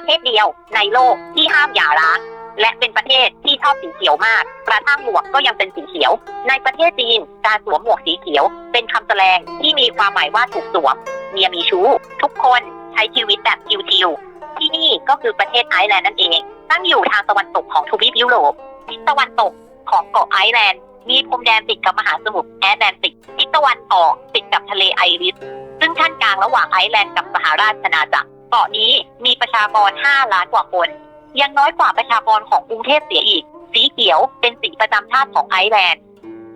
ประเทศเดียวในโลกที่ห้ามหย่าร้าง และเป็นประเทศที่ชอบสีเขียวมากกระทั่งหมวกก็ยังเป็นสีเขียว ในประเทศจีนการสวมหมวกสีเขียว เป็นคำแสดงที่มีความหมายว่าถูกสวม เมียมีชู้ ทุกคนใช้ชีวิตแบบชิวๆที่นี่ก็คือประเทศไอร์แลนด์นั่นเอง ตั้งอยู่ทางตะวันตกของทวีปยุโรปทิศตะวันตกของเกาะไอร์แลนด์มีพรมแดนติดกับมหาสมุทรแอตแลนติกทิศตะวันออกติดกับทะเลไอริส ซึ่งขั้นกลางระหว่างไอร์แลนด์กับสหราชอาณาจักร เกาะนี้มีประชากร 5 ล้านกว่าคน ยังน้อยกว่าประชากรของกรุงเทพเสียอีก สีเขียวเป็นสีประจำชาติของไอร์แลนด์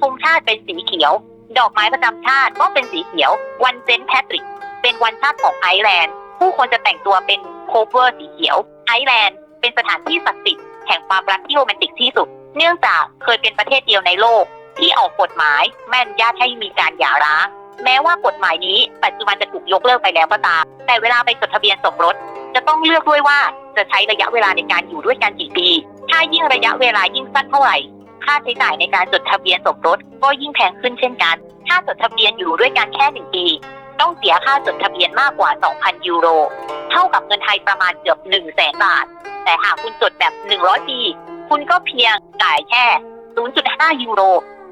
ธงชาติเป็นสีเขียว ดอกไม้ประจำชาติก็เป็นสีเขียว วันเซนต์แพทริก เป็นวันชาติของไอร์แลนด์ ผู้คนจะแต่งตัวเป็นโคเวอร์สีเขียว ไอร์แลนด์เป็นสถานที่ศักดิ์สิทธิ์แห่งความรักที่โรแมนติกที่สุด เนื่องจากเคยเป็นประเทศเดียวในโลกที่ออกกฎหมายแม่นญาติให้มีการหย่าร้าง แม้ว่ากฎหมายนี้ปัจจุบันจะถูกยกเลิกไปแล้วก็ตาม แต่เวลาไปจดทะเบียนสมรส จะต้องเลือกด้วยว่าจะใช้ระยะเวลาในการอยู่ด้วยกันกี่ปี ถ้ายิ่งระยะเวลายิ่งสั้นเท่าไหร่ ค่าใช้จ่ายในการจดทะเบียนสมรสก็ยิ่งแพงขึ้นเช่นกัน ถ้าจดทะเบียนอยู่ด้วยกันแค่หนึ่งปี ต้องเสียค่าจดทะเบียนมากกว่า 2,000 ยูโร เท่ากับเงินไทยประมาณเกือบ1 0 0 0 0แสนบาท แต่หากคุณจดแบบ 100 ปี คุณก็เพียงจ่ายแค่ 0.5 ยูโร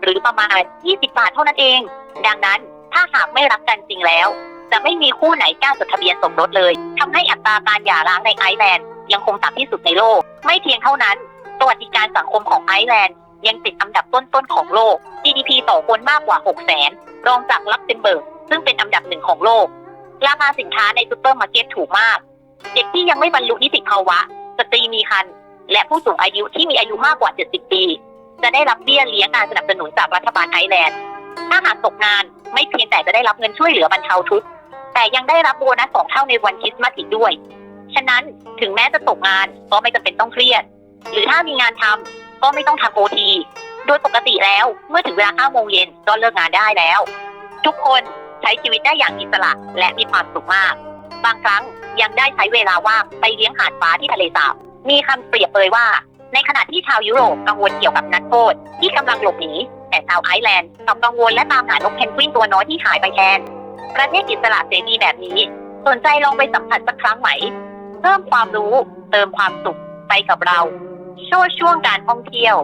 หรือประมาณ 20 บาทเท่านั้นเอง ดังนั้น ถ้าหากไม่รักกันจริงแล้ว จะไม่มีคู่ไหนกล้าจดทะเบียนสมรสเลยทำให้อัตราการหย่าร้างในไอร์แลนด์ยังคงต่ำที่สุดในโลก ไม่เพียงเท่านั้น สวัสดิการสังคมของไอร์แลนด์ยังติดอันดับต้นๆของโลก GDP ต่อคนมากกว่า6แสนรองจากลักเซมเบิร์ก ซึ่งเป็นอันดับหนึ่งของโลก ราคาสินค้าในซูเปอร์มาร์เก็ตถูกมาก เด็กที่ยังไม่บรรลุนิติภาวะ สตรีมีครรภ์ และผู้สูงอายุที่มีอายุมากกว่า 70 ปี จะได้รับเบี้ยเลี้ยงการสนับสนุนจากรัฐบาลไอร์แลนด์ ถ้าหากตกงาน ไม่เพียงแต่จะได้รับเงินช่วยเหลือบรรเทาทุกข์แต่ยังได้รับโบนัสสองเท่าในวันคริสต์มาสอีกด้วย ฉะนั้นถึงแม้จะตกงานก็ไม่จำเป็นต้องเครียด หรือถ้ามีงานทำก็ไม่ต้องทำโอทีโดยปกติแล้วเมื่อถึงเวลา5โมงเย็นก็เลิกงานได้แล้ว ทุกคนใช้ชีวิตได้อย่างอิสระและมีความสุขมาก บางครั้งยังได้ใช้เวลาว่างไปเลี้ยงหาดฟ้าที่ทะเลสาบ มีคำเปรียบเปยว่า ในขณะที่ชาวยุโรปกังวลเกี่ยวกับนักโทษที่กำลังหลบหนี แต่ชาวไอร์แลนด์กลับกังวลและตามหานกเพนกวินตัวน้อยที่หายไปแทน ประเทศอิสระเสรีแบบนี้ สนใจลองไปสัมผัสสักครั้งไหม เพิ่มความรู้ เติมความสุขไปกับเราช่วช่วงการท่องเที่ยว